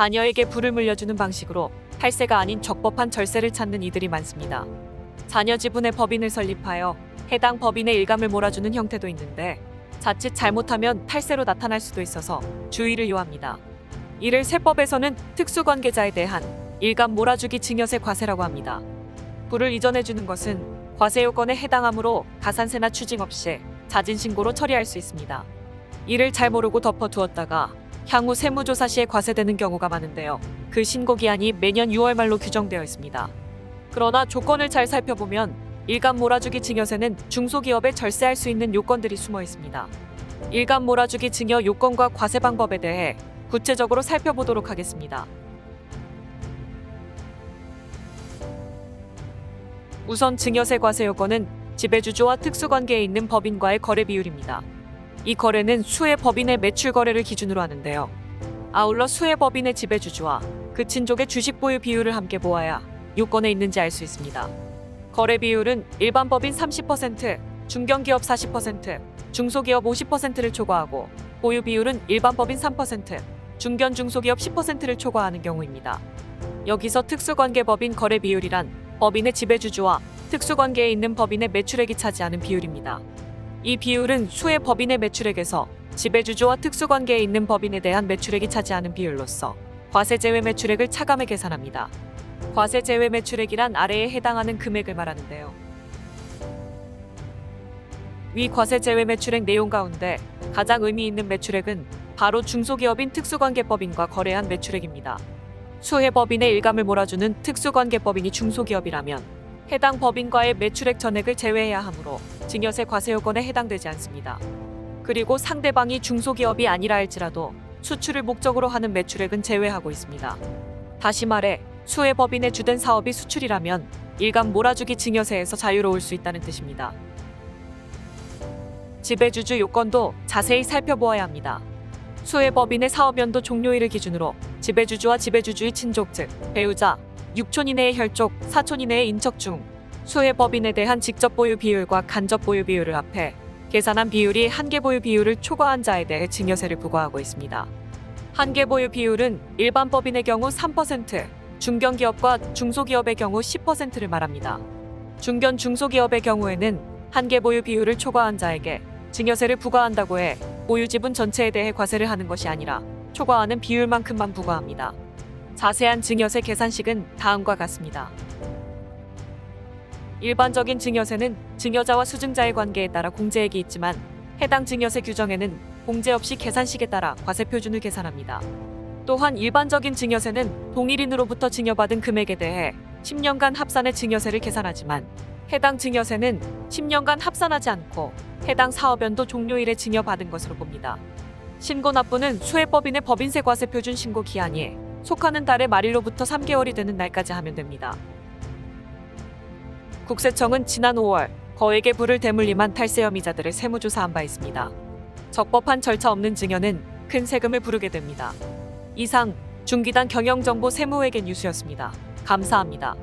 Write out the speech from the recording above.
자녀에게 불을 물려주는 방식으로 탈세가 아닌 적법한 절세를 찾는 이들이 많습니다. 자녀 지분의 법인을 설립하여 해당 법인의 일감을 몰아주는 형태도 있는데 자칫 잘못하면 탈세로 나타날 수도 있어서 주의를 요합니다. 이를 세법에서는 특수관계자에 대한 일감 몰아주기 증여세 과세라고 합니다. 불을 이전해 주는 것은 과세 요건에 해당하므로 가산세나 추징 없이 자진 신고로 처리할 수 있습니다. 이를 잘 모르고 덮어두었다가 향후 세무조사 시에 과세되는 경우가 많은데요. 그 신고 기한이 매년 6월 말로 규정되어 있습니다. 그러나 조건을 잘 살펴보면 일감 몰아주기 증여세는 중소기업에 절세할 수 있는 요건들이 숨어 있습니다. 일감 몰아주기 증여 요건과 과세 방법에 대해 구체적으로 살펴보도록 하겠습니다. 우선 증여세 과세 요건은 지배주주와 특수관계에 있는 법인과의 거래 비율입니다. 이 거래는 수의 법인의 매출 거래를 기준으로 하는데요. 아울러 수의 법인의 지배주주와 그 친족의 주식 보유 비율을 함께 보아야 요건에 있는지 알 수 있습니다. 거래 비율은 일반 법인 30%, 중견기업 40%, 중소기업 50%를 초과하고 보유 비율은 일반 법인 3%, 중견 중소기업 10%를 초과하는 경우입니다. 여기서 특수관계 법인 거래 비율이란 법인의 지배주주와 특수관계에 있는 법인의 매출액이 차지하는 비율입니다. 이 비율은 수의 법인의 매출액에서 지배주주와 특수관계에 있는 법인에 대한 매출액이 차지하는 비율로서 과세 제외 매출액을 차감해 계산합니다. 과세 제외 매출액이란 아래에 해당하는 금액을 말하는데요. 위 과세 제외 매출액 내용 가운데 가장 의미 있는 매출액은 바로 중소기업인 특수관계법인과 거래한 매출액입니다. 수혜 법인의 일감을 몰아주는 특수관계법인이 중소기업이라면 해당 법인과의 매출액 전액을 제외해야 하므로 증여세 과세 요건에 해당되지 않습니다. 그리고 상대방이 중소기업이 아니라 할지라도 수출을 목적으로 하는 매출액은 제외하고 있습니다. 다시 말해 수혜 법인의 주된 사업이 수출이라면 일감 몰아주기 증여세에서 자유로울 수 있다는 뜻입니다. 지배주주 요건도 자세히 살펴보아야 합니다. 수혜 법인의 사업연도 종료일을 기준으로 지배주주와 지배주주의 친족 즉 배우자, 6촌 이내의 혈족, 4촌 이내의 인척 중 수혜 법인에 대한 직접 보유 비율과 간접 보유 비율을 합해 계산한 비율이 한계 보유 비율을 초과한 자에 대해 증여세를 부과하고 있습니다. 한계 보유 비율은 일반 법인의 경우 3%, 중견기업과 중소기업의 경우 10%를 말합니다. 중견 중소기업의 경우에는 한계 보유 비율을 초과한 자에게 증여세를 부과한다고 해 보유 지분 전체에 대해 과세를 하는 것이 아니라 초과하는 비율만큼만 부과합니다. 자세한 증여세 계산식은 다음과 같습니다. 일반적인 증여세는 증여자와 수증자의 관계에 따라 공제액이 있지만 해당 증여세 규정에는 공제 없이 계산식에 따라 과세 표준을 계산합니다. 또한 일반적인 증여세는 동일인으로부터 증여받은 금액에 대해 10년간 합산의 증여세를 계산하지만 해당 증여세는 10년간 합산하지 않고 해당 사업연도 종료일에 증여받은 것으로 봅니다. 신고 납부는 수혜법인의 법인세 과세 표준 신고 기한이 속하는 달의 말일로부터 3개월이 되는 날까지 하면 됩니다. 국세청은 지난 5월 거액의 불을 대물림한 탈세 혐의자들을 세무조사한 바 있습니다. 적법한 절차 없는 증여는 큰 세금을 부르게 됩니다. 이상 중기단 경영정보 세무회계 뉴스였습니다. 감사합니다.